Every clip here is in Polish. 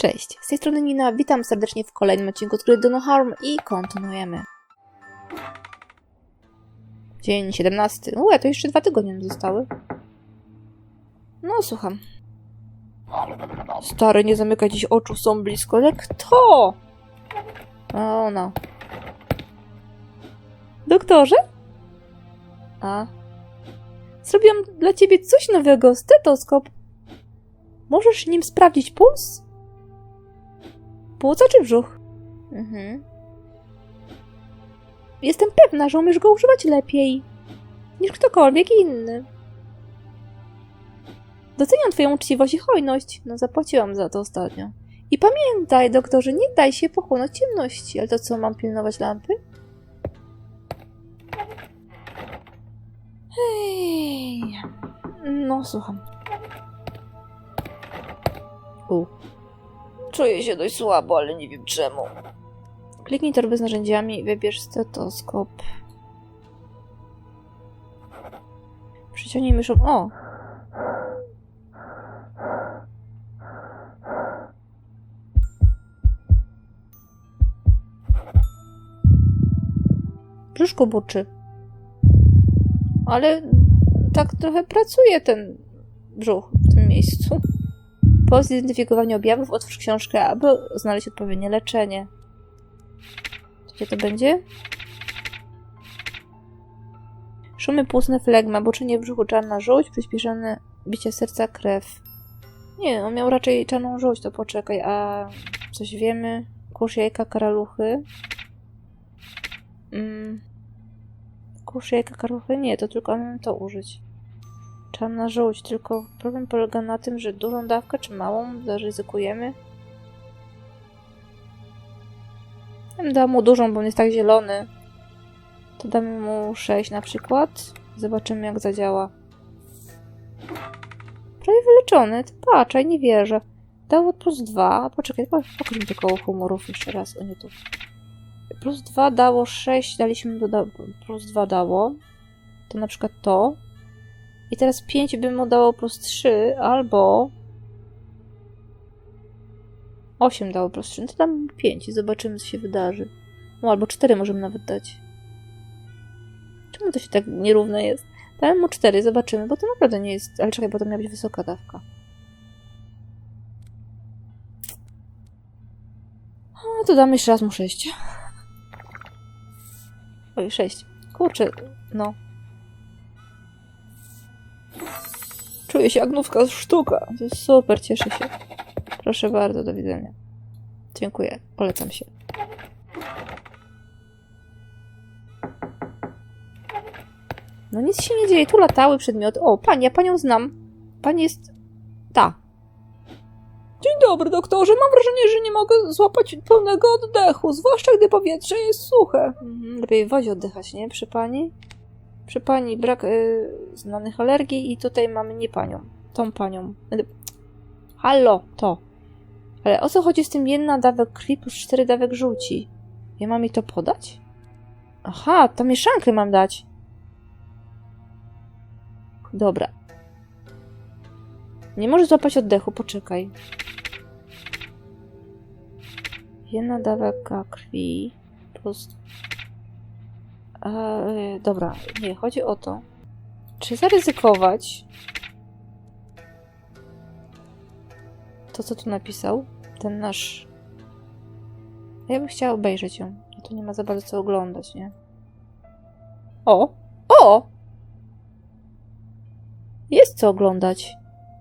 Cześć, z tej strony Nina, witam serdecznie w kolejnym odcinku z gry Do No Harm i kontynuujemy. Dzień 17. Ue, to jeszcze dwa tygodnie nam zostały. No, słucham. Stary, nie zamykaj dziś oczu, są blisko. Ale kto? O, no. Doktorze? A. Zrobiłam dla ciebie coś nowego, stetoskop. Możesz nim sprawdzić puls? Płuca czy brzuch? Mhm. Jestem pewna, że umiesz go używać lepiej niż ktokolwiek inny. Doceniam twoją uczciwość i hojność. No, zapłaciłam za to ostatnio. I pamiętaj, doktorze, nie daj się pochłonąć ciemności. Ale to co, mam pilnować lampy? Hej. No, słucham. U. Czuję się dość słabo, ale nie wiem czemu. Kliknij torby z narzędziami i wybierz stetoskop. Przyciągnij myszą. O! Brzuszko burczy. Ale tak trochę pracuje ten brzuch w tym miejscu. Po zidentyfikowaniu objawów otwórz książkę, aby znaleźć odpowiednie leczenie. Gdzie to będzie? Szumy płucne flegma, boczenie brzuchu, czarna żółć, przyspieszone bicie serca, krew. Nie, on miał raczej czarną żółć, to poczekaj, a coś wiemy? Kurz jajka, karaluchy. Mm. Kurz jajka, karaluchy? Nie, to tylko mam to użyć. Czarna żółć, tylko problem polega na tym, że dużą dawkę czy małą zaryzykujemy. Ja bym dała mu dużą, bo on jest tak zielony. To damy mu 6 na przykład. Zobaczymy jak zadziała. Prawie wyleczony. Patrzaj, nie wierzę. Dało plus 2. Poczekaj, po- pokaż mi te koło humorów jeszcze raz. O nie tu. Plus 2 dało 6, daliśmy doda- plus 2 dało. To na przykład to. I teraz 5 by mu dało plus 3, albo 8 dało plus 3. No to dam 5 i zobaczymy, co się wydarzy. No, albo 4 możemy nawet dać. Czemu to się tak nierówne jest? Dałem mu 4, zobaczymy, bo to naprawdę nie jest... Ale czekaj, bo to miała być wysoka dawka. A, to damy jeszcze raz mu 6. Oj, 6. Kurczę, no. Czuję się jak nówka sztuka. To jest super, cieszę się. Proszę bardzo, do widzenia. Dziękuję, polecam się. No nic się nie dzieje, tu latały przedmioty. O, pani, ja panią znam. Pani jest... ta. Dzień dobry, doktorze. Mam wrażenie, że nie mogę złapać pełnego oddechu, zwłaszcza gdy powietrze jest suche. Mhm, lepiej w wodzie oddychać, nie? Przy pani? Przy pani brak y, znanych alergii i tutaj mamy nie panią. Tą panią. Hallo, to. Ale o co chodzi z tym jedna dawek krwi plus cztery dawek żółci? Ja mam mi to podać? Aha, to mieszankę mam dać. Dobra. Nie możesz złapać oddechu, poczekaj. Jedna dawka krwi plus E, dobra, nie, chodzi o to, czy zaryzykować to, co tu napisał, ten nasz... Ja bym chciała obejrzeć ją. No to nie ma za bardzo co oglądać, nie? O! O! Jest co oglądać.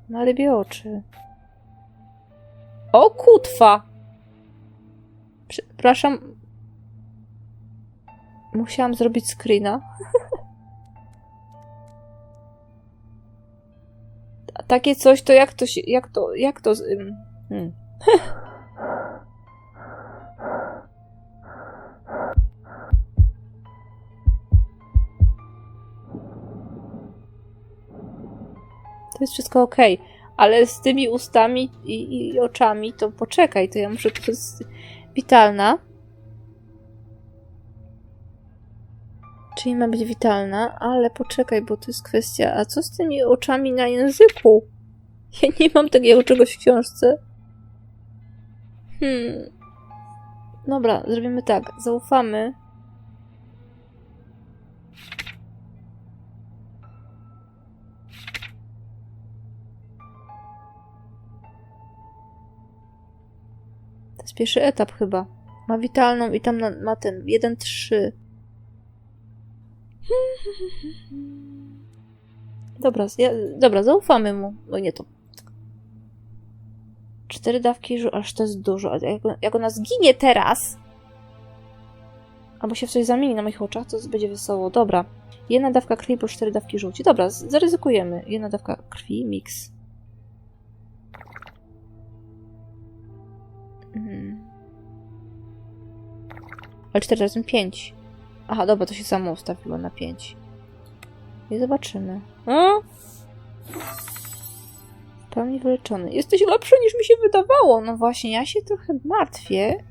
Ma rybie oczy. O, kutwa! Przepraszam, Musiałam zrobić screena. Takie coś, to jak to się, jak to, jak to... Hmm. To jest wszystko ok, ale z tymi ustami i, i oczami to poczekaj, to ja muszę, to jest witalna. Czyli ma być witalna, ale poczekaj, bo to jest kwestia. A co z tymi oczami na języku? Ja nie mam takiego czegoś w książce. Hmm. Dobra, zrobimy tak. Zaufamy. To jest pierwszy etap chyba. Ma witalną i tam na, ma ten 1-3. Dobra, ja, dobra, zaufamy mu. No nie to. Cztery dawki, aż to jest dużo. Jak, jak ona zginie teraz, albo się w coś zamieni na moich oczach, to będzie wesoło. Dobra. Jedna dawka krwi plus cztery dawki żółci. Dobra, zaryzykujemy. Jedna dawka krwi, mix. Mhm. Ale 4 razy 5. Aha, dobra, to się samo ustawiło na 5. I zobaczymy. A? W pełni wyleczony. Jesteś lepszy niż mi się wydawało. No właśnie, ja się trochę martwię.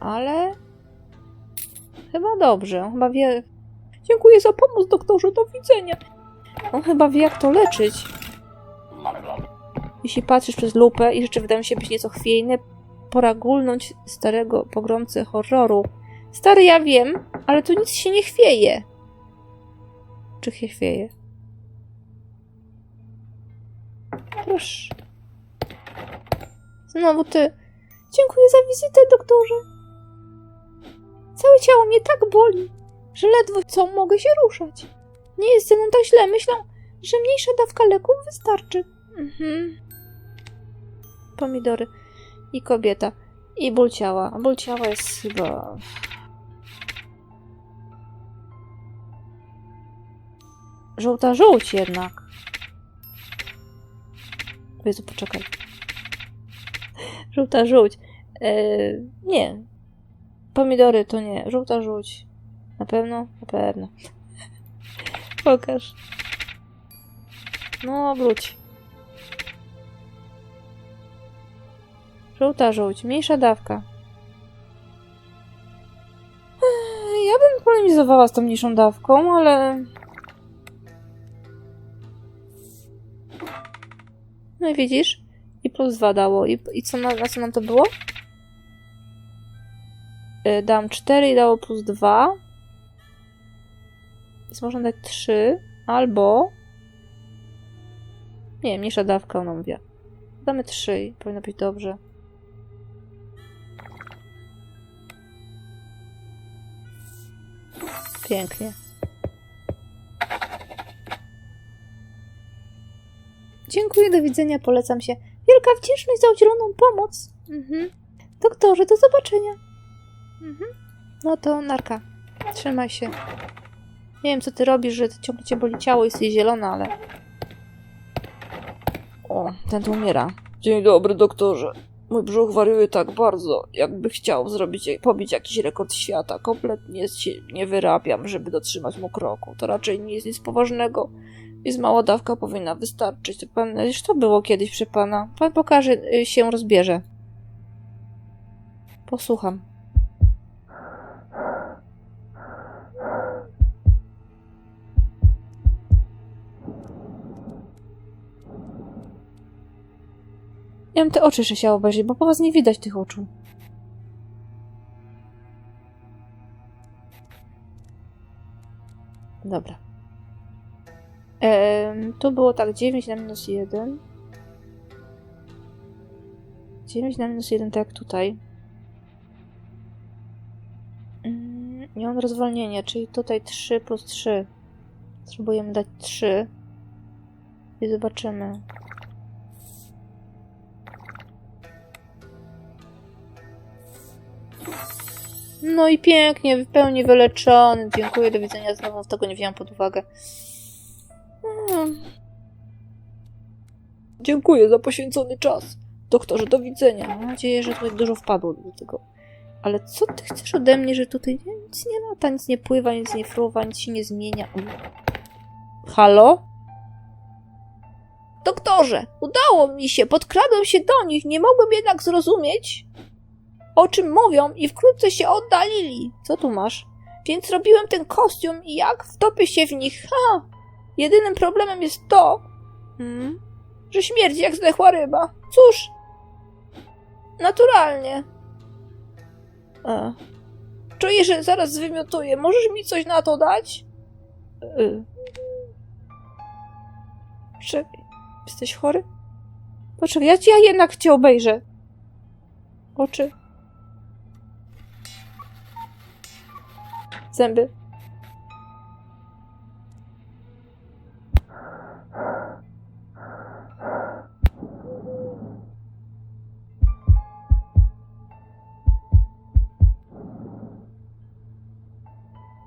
Ale... Chyba dobrze. On chyba wie... Dziękuję za pomoc, doktorze. Do widzenia. On chyba wie, jak to leczyć. Jeśli patrzysz przez lupę i rzeczy wydają się być nieco chwiejne, pora gulnąć starego pogromcę horroru. Stary, ja wiem, ale tu nic się nie chwieje. Czy się chwieje? Proszę. Znowu ty. Dziękuję za wizytę, doktorze. Całe ciało mnie tak boli, że ledwo co mogę się ruszać. Nie jest ze mną tak źle. Myślę, że mniejsza dawka leków wystarczy. Mhm. Pomidory. I kobieta. I ból ciała. Ból ciała jest chyba... Żółta żółć jednak. Jezu, poczekaj. Żółta żółć. Eee, nie. Pomidory to nie. Żółta żółć. Na pewno? Na pewno. Pokaż. No, wróć. Żółta żółć. Mniejsza dawka. Ja bym polemizowała z tą mniejszą dawką, ale... No i widzisz? I plus dwa dało. I, i co na, na co nam to było? Yy, dałam 4 i dało plus 2. Więc można dać 3. Albo... Nie, mniejsza dawka, ona mówi. Damy 3 i powinno być dobrze. Pięknie. Dziękuję, do widzenia, polecam się. Wielka wdzięczność za udzieloną pomoc. Mhm. Doktorze, do zobaczenia. Mhm. No to narka. Trzymaj się. Nie wiem, co ty robisz, że ciągle cię boli ciało i jesteś zielona, ale... O, ten tu umiera. Dzień dobry, doktorze. Mój brzuch wariuje tak bardzo, jakby chciał zrobić, pobić jakiś rekord świata. Kompletnie się nie wyrabiam, żeby dotrzymać mu kroku. To raczej nie jest nic poważnego, więc mała dawka powinna wystarczyć. To pan, już to było kiedyś przy pana. Pan pokaże, y, się rozbierze. Posłucham. Bym te oczy chciała obejrzeć, bo po was nie widać tych oczu. Dobra. Em, tu było tak 9 na minus 1. 9 na minus 1, tak jak tutaj. Mm, I mam rozwolnienie, czyli tutaj 3 plus 3. Spróbujemy dać 3. I zobaczymy. No i pięknie, w pełni wyleczony. Dziękuję, do widzenia znowu. Tego nie wziąłem pod uwagę. Mm. Dziękuję za poświęcony czas. Doktorze, do widzenia. Mam nadzieję, że tutaj dużo wpadło do tego. Ale co ty chcesz ode mnie, że tutaj nic nie lata, nic nie pływa, nic nie fruwa, nic się nie zmienia? Halo? Doktorze, udało mi się, podkradłem się do nich, nie mogłem jednak zrozumieć, o czym mówią i wkrótce się oddalili. Co tu masz? Więc robiłem ten kostium i jak wtopię się w nich? Ha! Jedynym problemem jest to, hmm, że śmierdzi jak zdechła ryba. Cóż, naturalnie. A. Czuję, że zaraz zwymiotuję. Możesz mi coś na to dać? Y. Czekaj, jesteś chory? Poczekaj, ja, ja jednak cię obejrzę. Oczy. Zęby.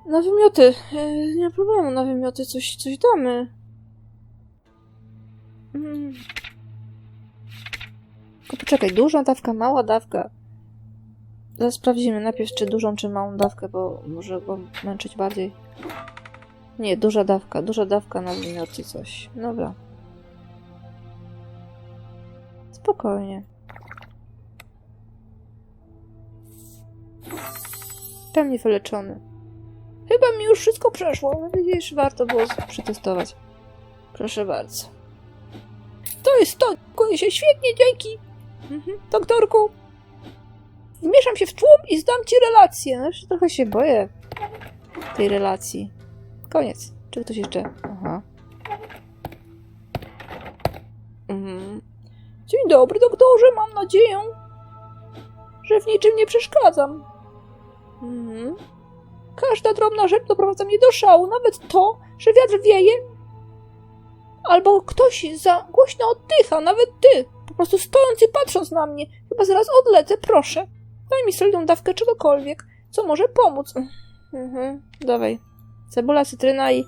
Na wymioty. E, nie ma problemu, na wymioty coś, coś damy. Mm. Poczekaj, duża dawka, mała dawka. Zaraz sprawdzimy najpierw, czy dużą, czy małą dawkę, bo może go męczyć bardziej. Nie, duża dawka, duża dawka na wymioty coś. Dobra. Spokojnie. Pewnie wyleczony. Chyba mi już wszystko przeszło. No Widzisz, warto było przetestować. Proszę bardzo. To jest to. Dziękuję się świetnie, dzięki. Mhm. Doktorku. Wmieszam się w tłum i zdam ci relację. No, jeszcze trochę się boję tej relacji. Koniec. Czy ktoś jeszcze? Aha. Mhm. Dzień dobry, doktorze. Mam nadzieję, że w niczym nie przeszkadzam. Mhm. Każda drobna rzecz doprowadza mnie do szału, nawet to, że wiatr wieje, albo ktoś za głośno oddycha, nawet ty, po prostu stojąc i patrząc na mnie. Chyba zaraz odlecę, proszę. Daj mi solidną dawkę czegokolwiek, co może pomóc. Mhm, dawaj. Cebula, cytryna i...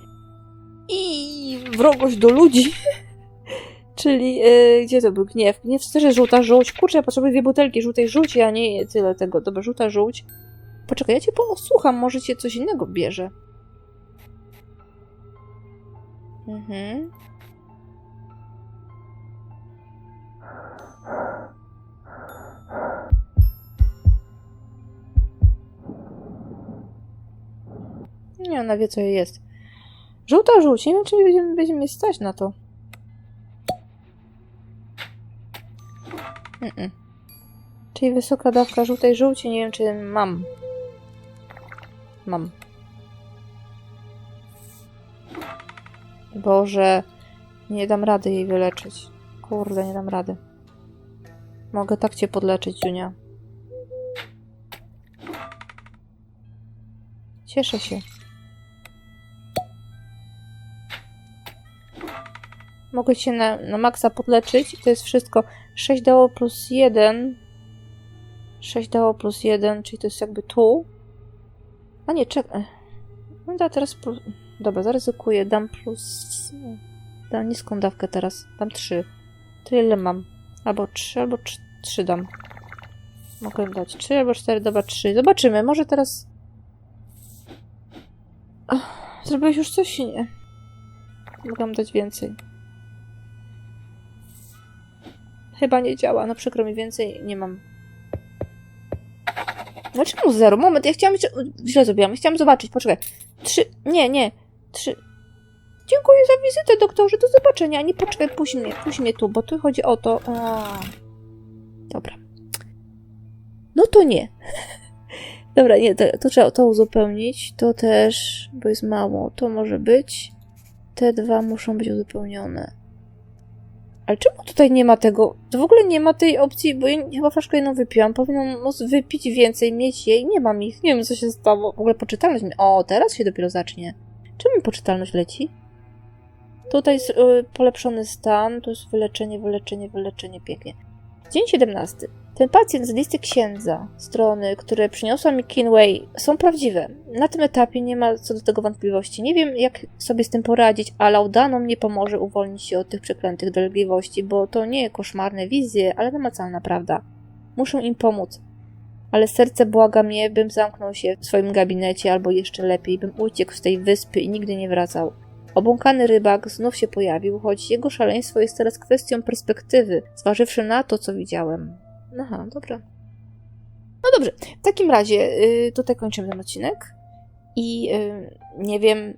i wrogość do ludzi. Czyli, yy, gdzie to był gniew? Gniew też jest żółta żółć. Kurczę, ja potrzebuję dwie butelki żółtej żółci, a nie tyle tego. Dobra, żółta żółć. Poczekaj, ja cię posłucham, może cię coś innego bierze. Mhm. Nie, ona wie co jest. Żółta żółć, nie wiem czy będziemy, będziemy stać na to. Mm-mm. Czyli wysoka dawka żółtej żółci, nie wiem czy mam. Mam. Boże, nie dam rady jej wyleczyć. Kurde, nie dam rady. Mogę tak cię podleczyć, Junia. Cieszę się. Mogę cię na, na maksa podleczyć i to jest wszystko. 6 dało plus 1. 6 dało plus 1, czyli to jest jakby tu. A nie, czekaj. No da teraz plus... Dobra, zaryzykuję. Dam plus... Dam niską dawkę teraz. Dam 3. To ile mam? Albo 3, albo 3 dam. Mogę dać 3 albo 4, dobra 3. Zobaczymy, może teraz... Ach, zrobiłeś już coś? Nie. Mogłam dać więcej. Chyba nie działa. No przykro mi, więcej nie mam. Dlaczego zero? Moment, ja chciałam... Źle zrobiłam. Chciałam zobaczyć, poczekaj. Trzy... Nie, nie. Trzy... Dziękuję za wizytę, doktorze. Do zobaczenia. Nie, poczekaj, puść mnie. Puść mnie tu, bo tu chodzi o to... A. Dobra. No to nie. Dobra, nie, to, to trzeba to uzupełnić. To też, bo jest mało. To może być. Te dwa muszą być uzupełnione. Ale czemu tutaj nie ma tego? To w ogóle nie ma tej opcji, bo ja chyba flaszkę jedną wypiłam. Powinnam móc wypić więcej, mieć jej. Nie mam ich. Nie wiem, co się stało. W ogóle poczytalność. O, teraz się dopiero zacznie. Czemu poczytalność leci? Tutaj jest y, polepszony stan. Tu jest wyleczenie, wyleczenie, wyleczenie. Pięknie. Dzień 17. Ten pacjent z listy księdza, strony, które przyniosła mi Kinway, są prawdziwe. Na tym etapie nie ma co do tego wątpliwości. Nie wiem, jak sobie z tym poradzić, a Laudano mnie pomoże uwolnić się od tych przeklętych dolegliwości, bo to nie koszmarne wizje, ale namacalna prawda. Muszę im pomóc. Ale serce błaga mnie, bym zamknął się w swoim gabinecie, albo jeszcze lepiej, bym uciekł z tej wyspy i nigdy nie wracał. Obłąkany rybak znów się pojawił, choć jego szaleństwo jest teraz kwestią perspektywy, zważywszy na to, co widziałem. Aha, dobra. No dobrze, w takim razie y, tutaj kończymy ten odcinek i y, nie wiem,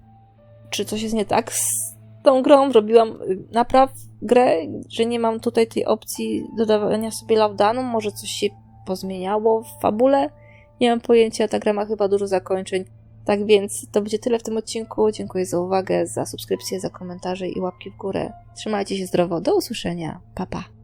czy coś jest nie tak z tą grą robiłam y, napraw grę, że nie mam tutaj tej opcji dodawania sobie laudanum, może coś się pozmieniało w fabule. Nie mam pojęcia, ta gra ma chyba dużo zakończeń. Tak więc to będzie tyle w tym odcinku. Dziękuję za uwagę, za subskrypcję, za komentarze i łapki w górę. Trzymajcie się zdrowo. Do usłyszenia. Pa pa.